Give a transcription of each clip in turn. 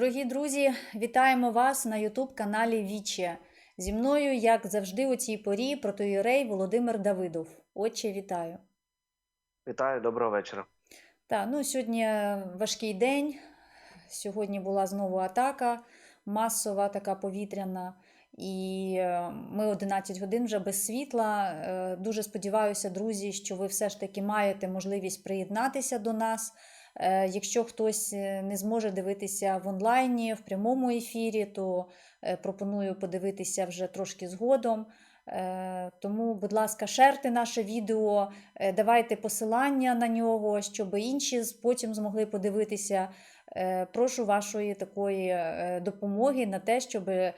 Дорогі друзі, вітаємо вас на Ютуб-каналі Віче. Зі мною, як завжди, у цій порі протоїрей Володимир Давидов. Отче, вітаю. Вітаю, доброго вечора. Так, ну сьогодні важкий день. Сьогодні була знову атака, масова така повітряна. І е, ми 11 годин вже без світла. Е, Дуже сподіваюся, друзі, що ви все ж таки маєте можливість приєднатися до нас. Е, Якщо хтось е, не зможе дивитися в онлайні, в прямому ефірі, то е, пропоную подивитися вже трошки згодом. Тому, будь ласка, шерте наше відео, давайте посилання на нього, щоб інші потім змогли подивитися. Е, Прошу вашої такої е, допомоги на те, щоб е,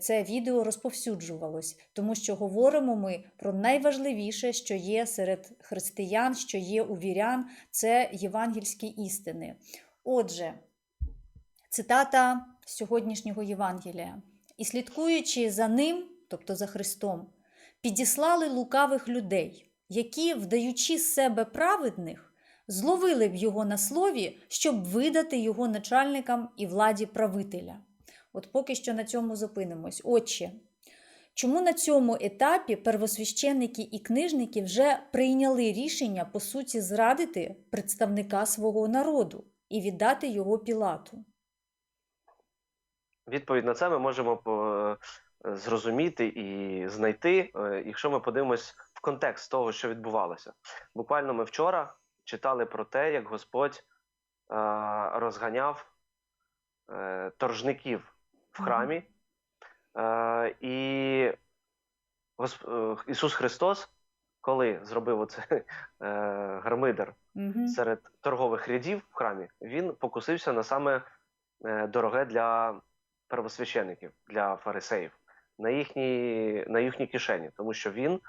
це відео розповсюджувалось, тому що говоримо ми про найважливіше, що є серед християн, що є у вірян, це євангельські істини. Отже, цитата сьогоднішнього Євангелія. І слідкуючи за ним, тобто за Христом, підіслали лукавих людей, які, вдаючи з себе праведних, зловили б його на слові, щоб видати його начальникам і владі правителя. От поки що на цьому зупинимось. Отче, чому на цьому етапі первосвященники і книжники вже прийняли рішення, по суті, зрадити представника свого народу і віддати його Пілату? Відповідь на це ми можемо е, зрозуміти і знайти, е, якщо ми подивимось в контекст того, що відбувалося. Буквально ми вчора читали про те, як Господь е, розганяв е, торжників в храмі, Е, і Гос- е, Ісус Христос, коли зробив оце е, гармидер серед торгових рядів в храмі, він покусився на саме дороге для первосвящеників, для фарисеїв, на їхні, на їхні кишені, тому що він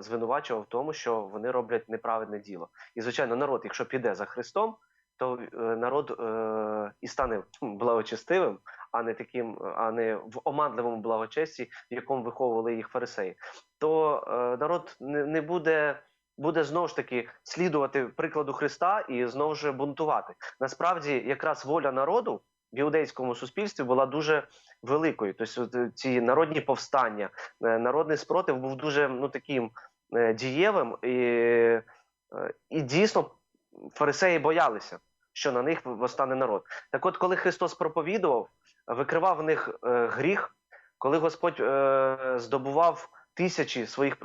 звинувачував в тому, що вони роблять неправедне діло. І, звичайно, народ, якщо піде за Христом, то е, народ е, і стане благочестивим, а не таким, а не в оманливому благочесті, в якому виховували їх фарисеї. То е, народ не, не буде буде знову ж таки слідувати прикладу Христа і знову ж бунтувати. Насправді, якраз воля народу в іудейському суспільстві була дуже великою. Тобто, е, ці народні повстання, е, народний спротив був дуже ну таким е, дієвим, і, і дійсно фарисеї боялися, що на них восстане народ. Так, от, коли Христос проповідував, викривав в них гріх, коли Господь здобував тисячі своїх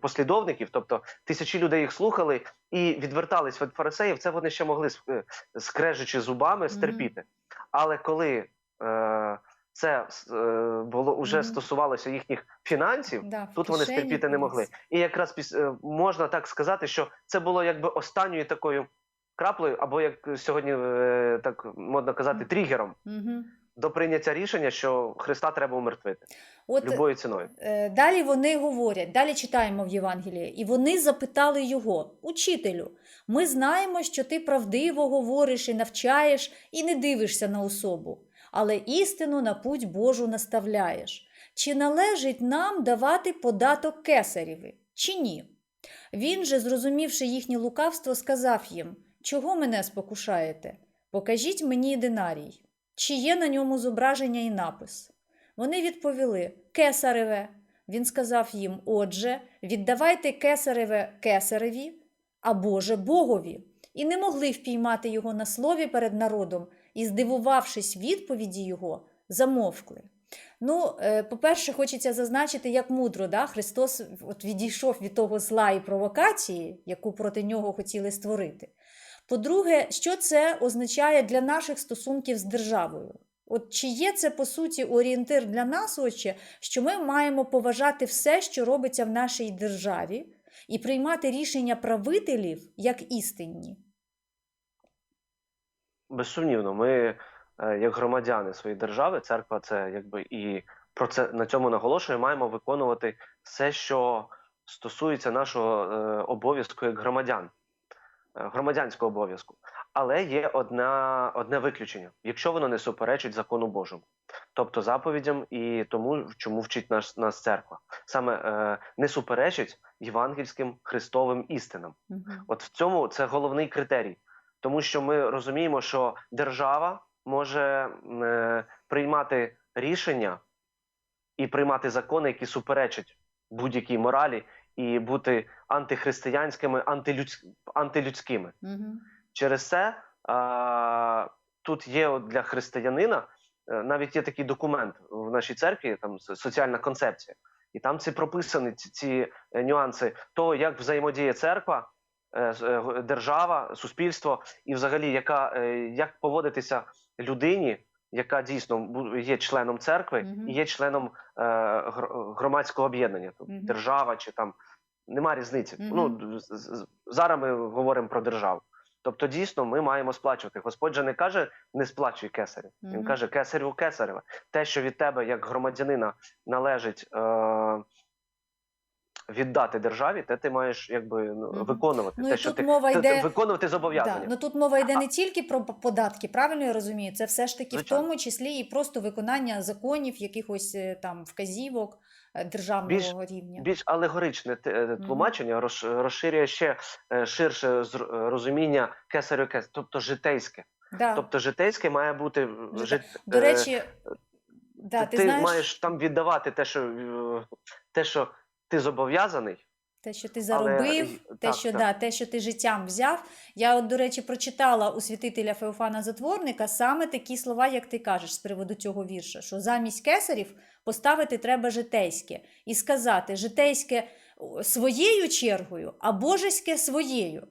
послідовників, тобто тисячі людей їх слухали і відвертались від фарисеїв, це вони ще могли скрежучи зубами стерпіти. Але коли е, це е, було уже -hmm. стосувалося їхніх фінансів, Да, тут вони стерпіти не могли. І якраз піс, е, можна так сказати, що це було якби останньою такою краплею, або як сьогодні е, так модно казати, тригером. тригером Мгм. До прийняття рішення, що Христа треба умертвити От любою ціною. Е, Далі вони говорять, далі читаємо в Євангелії, і вони запитали його, учителю, ми знаємо, що ти правдиво говориш і навчаєш, і не дивишся на особу, але істину на путь Божу наставляєш. Чи належить нам давати податок кесарєві, чи ні? Він же, зрозумівши їхнє лукавство, сказав їм: Чого мене спокушаєте? Покажіть мені динарій, чи є на ньому зображення і напис. Вони відповіли Кесареве. Він сказав їм: Отже, віддавайте кесареве кесареві, а Боже Богові. І не могли впіймати його на слові перед народом, і, здивувавшись відповіді його, замовкли. Ну, е, по-перше, хочеться зазначити, як мудро да? Христос от відійшов від того зла і провокації, яку проти нього хотіли створити. По-друге, що це означає для наших стосунків з державою? От чи є це по суті орієнтир для нас, отче, що ми маємо поважати все, що робиться в нашій державі, і приймати рішення правителів як істинні? Безсумнівно, ми, е, як громадяни своєї держави, церква, це якби і про це на цьому наголошує, маємо виконувати все, що стосується нашого е, обов'язку як громадян, громадянського обов'язку. Але є одна, одне виключення, якщо воно не суперечить закону Божому, тобто заповідям і тому, чому вчить нас, нас церква, саме е, не суперечить євангельським христовим істинам. Угу. От в цьому це головний критерій, тому що ми розуміємо, що держава може е, приймати рішення і приймати закони, які суперечать будь-якій моралі, і бути антихристиянськими, антилюдсь... антилюдськими. Угу. Через це а, тут є от для християнина е, навіть є такий документ в нашій церкві, там соціальна концепція, і там ці прописані ці, ці е, нюанси того, як взаємодіє церква, е, держава, суспільство, і взагалі, яка як поводитися людині, яка дійсно є членом церкви Мгм. і є членом е, громадського об'єднання, тобто Мгм. держава чи там нема різниці. Мгм. Ну з- з- зараз ми говоримо про державу. Тобто, дійсно, ми маємо сплачувати. Господь же не каже не сплачуй кесарю. Він каже кесарю кесарева. Те, що від тебе, як громадянина, належить е- віддати державі, те ти маєш якби ну, виконувати. Ну те, що ти, мова йде- ти виконувати Да, зобов'язання. ну тут мова йде не тільки про податки, правильно я розумію? Це все ж таки Звичайно. в тому числі і просто виконання законів, якихось е, там вказівок е, державного рівня. Більш алегоричне е, тлумачення роз- розширює ще ширше розуміння кесарю кесарю, тобто житейське. Да. Тобто житейське має бути Жите- жит... До речі, да, ти, ти, знаєш, маєш там віддавати те, що те, що ти зобов'язаний. те, що ти заробив, Але, те, так, що так. Да, те, що ти життям взяв. Я, от, до речі, прочитала у святителя Феофана Затворника саме такі слова, як ти кажеш, з приводу цього вірша, що замість кесарів поставити треба житейське і сказати житейське своєю чергою, а божеське своєю.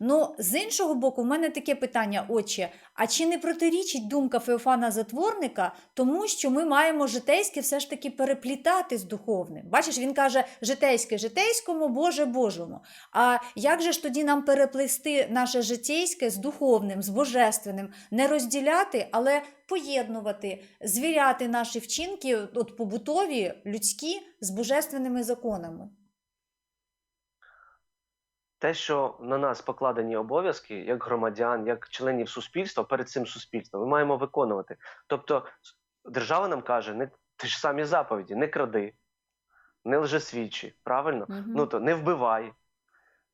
Ну, з іншого боку, в мене таке питання, отче, а чи не протирічить думка Феофана Затворника тому, що ми маємо житейське все ж таки переплітати з духовним? Бачиш, він каже житейське житейському, Боже Божому. А як же ж тоді нам переплести наше житейське з духовним, з божественним, не розділяти, але поєднувати, звіряти наші вчинки, от побутові, людські, з божественними законами? Те, що на нас покладені обов'язки, як громадян, як членів суспільства, перед цим суспільством, ми маємо виконувати. Тобто, держава нам каже, не ті ж самі заповіді: не кради, не лжесвідчи, правильно? Мгм. Ну то не вбивай,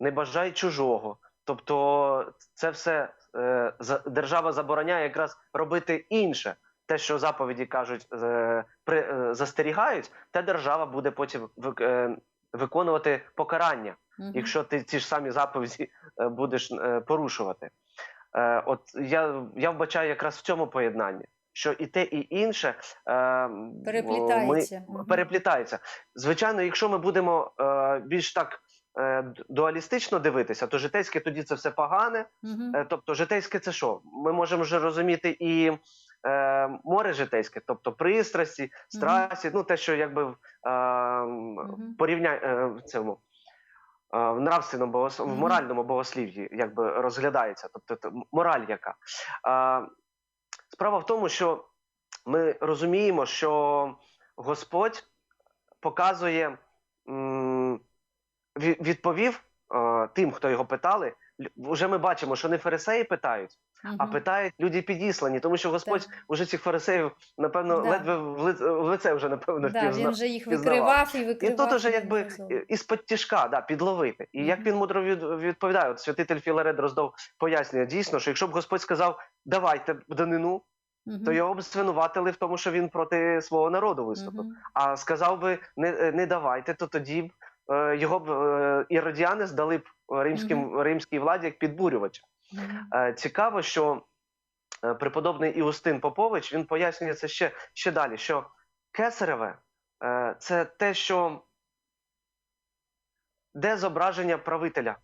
не бажай чужого. Тобто, це все е, держава забороняє якраз робити інше. Те, що заповіді кажуть, е, при, е, застерігають, те держава буде потім вик- е, виконувати покарання. Якщо ти ці ж самі заповіді е, будеш е, порушувати. Е, От я, я вбачаю якраз в цьому поєднанні, що і те, і інше е, Переплітається. Ми, переплітається. Звичайно, якщо ми будемо е, більш так е, дуалістично дивитися, то житейське тоді це все погане. Е, Тобто, житейське це що? Ми можемо вже розуміти і е, море житейське, тобто пристрасті, страсті, ну те, що якби в е, Мгм. порівня е, в цьому. Е, В нравственному богос... в Мгм. моральному богослів'ї якби розглядається, тобто мораль яка. Справа в тому, що ми розуміємо, що Господь показує, відповів е, тим, хто його питали. Вже ми бачимо, що не фарисеї питають, а питають люди підіслані, тому що Господь Так. уже цих фарисеїв, напевно, Да. ледве в лице, в лице вже напевно Да, впізнав. він вже їх викривав і І тут уже якби неодноразово. із-під тяжка, да, підловити. І як він мудро відповідає, от святитель Філарет роздав пояснення дійсно, що якщо б Господь сказав давайте данину, Мгм. то його б звинуватили в тому, що він проти свого народу виступив. Мгм. А сказав би не, не давайте, то тоді б е, його б е, іродіани здали б римським римській владі як підбурювача. Е, Цікаво, що е, преподобний Іустин Попович він пояснює це ще, ще далі: що кесареве е, це те, що де зображення правителя,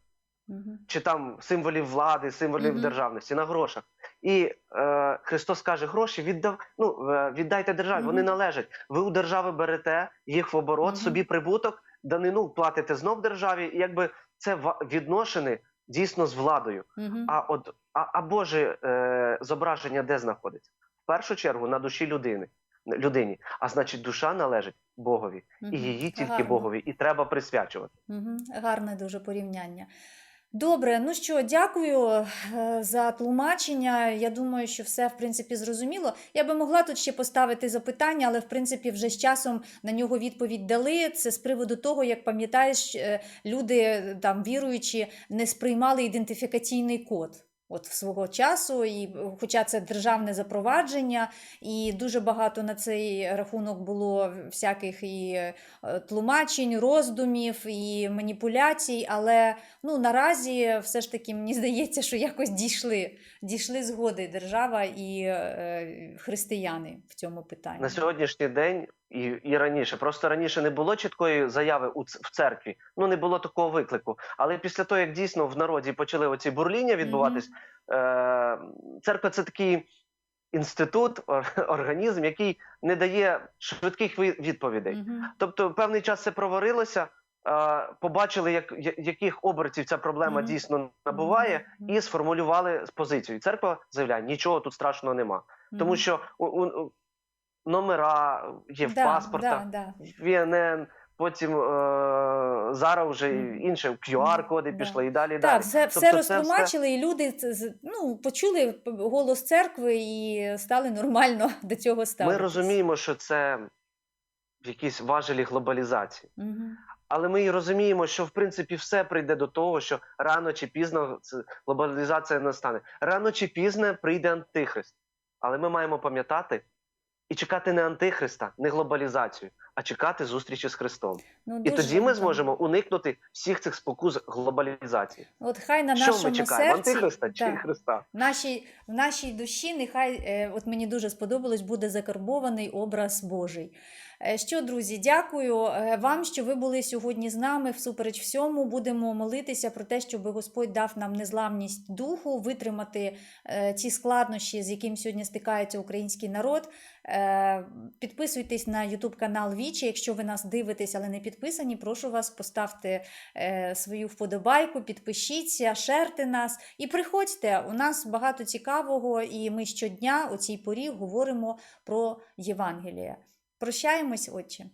чи там символів влади, символів державності на грошах. І е, Христос каже: гроші віддав, ну, віддайте державі, вони належать. Ви у держави берете їх в оборот, собі прибуток, данину платите знов державі, і якби це відношені дійсно з владою. Мгм. А от а, а Боже е, зображення де знаходиться? В першу чергу на душі людини. Людині, а значить, душа належить Богові, Мгм. і її тільки Гарно. Богові, і треба присвячувати. Мгм. Гарне дуже порівняння. Добре, ну що, дякую е, за тлумачення. Я думаю, що все в принципі зрозуміло. Я би могла тут ще поставити запитання, але в принципі вже з часом на нього відповідь дали. Це з приводу того, як пам'ятаєш, е, люди е, там віруючі не сприймали ідентифікаційний код. От свого часу, і хоча це державне запровадження, і дуже багато на цей рахунок було всяких і е, тлумачень, роздумів і маніпуляцій, але ну, наразі все ж таки мені здається, що якось дійшли, дійшли згоди держава і е, християни в цьому питанні. на сьогоднішній день і, і раніше. Просто раніше не було чіткої заяви у в церкві. Ну не було такого виклику. Але після того, як дійсно в народі почали оці бурління відбуватись, е, церква це такий інститут, ор- організм, який не дає швидких ви- відповідей. Мгм. Тобто, певний час це проварилося. Побачили, як яких обертів ця проблема Мгм. дійсно набуває, Мгм. і сформулювали позицію. І Церква заявляє, нічого тут страшного нема. Тому що у, у- номера є в да, паспортах, Да, да. ВНН, потім е, зараз вже інше, QR-коди Да. пішли і далі. Так, далі. все, все Тобто це розтлумачили, і люди ну, почули голос церкви і стали нормально до цього Ми розуміємо, що це якісь важелі глобалізації. Мгм. Але ми і розуміємо, що в принципі все прийде до того, що рано чи пізно глобалізація настане. Рано чи пізно прийде антихрист. Але ми маємо пам'ятати і чекати не антихриста, не глобалізацію, а чекати зустрічі з Христом. Ну, І тоді ми зможемо уникнути всіх цих спокус глобалізації. От хай на що нашому ми чекаємо? серці, Антихриста чи Христа? в нашій, в нашій душі нехай, е, от мені дуже сподобалось, буде закарбований образ Божий. Е, Що, друзі, дякую е, вам, що ви були сьогодні з нами. Всупереч всьому будемо молитися про те, щоб Господь дав нам незламність духу, витримати ті складнощі, з яким сьогодні стикається український народ. Підписуйтесь на YouTube канал Вічі. Якщо ви нас дивитесь, але не підписані, прошу вас поставте е, свою вподобайку, підпишіться, шерте нас і приходьте. У нас багато цікавого, і ми щодня у цій порі говоримо про Євангеліє. Прощаємось, отче.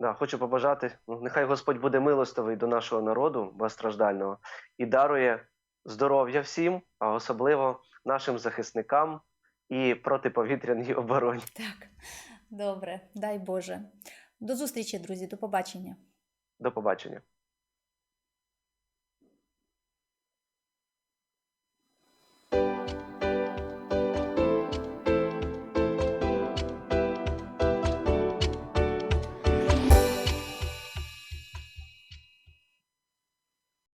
Да, хочу побажати, нехай Господь буде милостивий до нашого народу багатостраждального і дарує здоров'я всім, а особливо нашим захисникам і протиповітряній обороні. Так, добре, дай Боже. До зустрічі, друзі, до побачення. До побачення.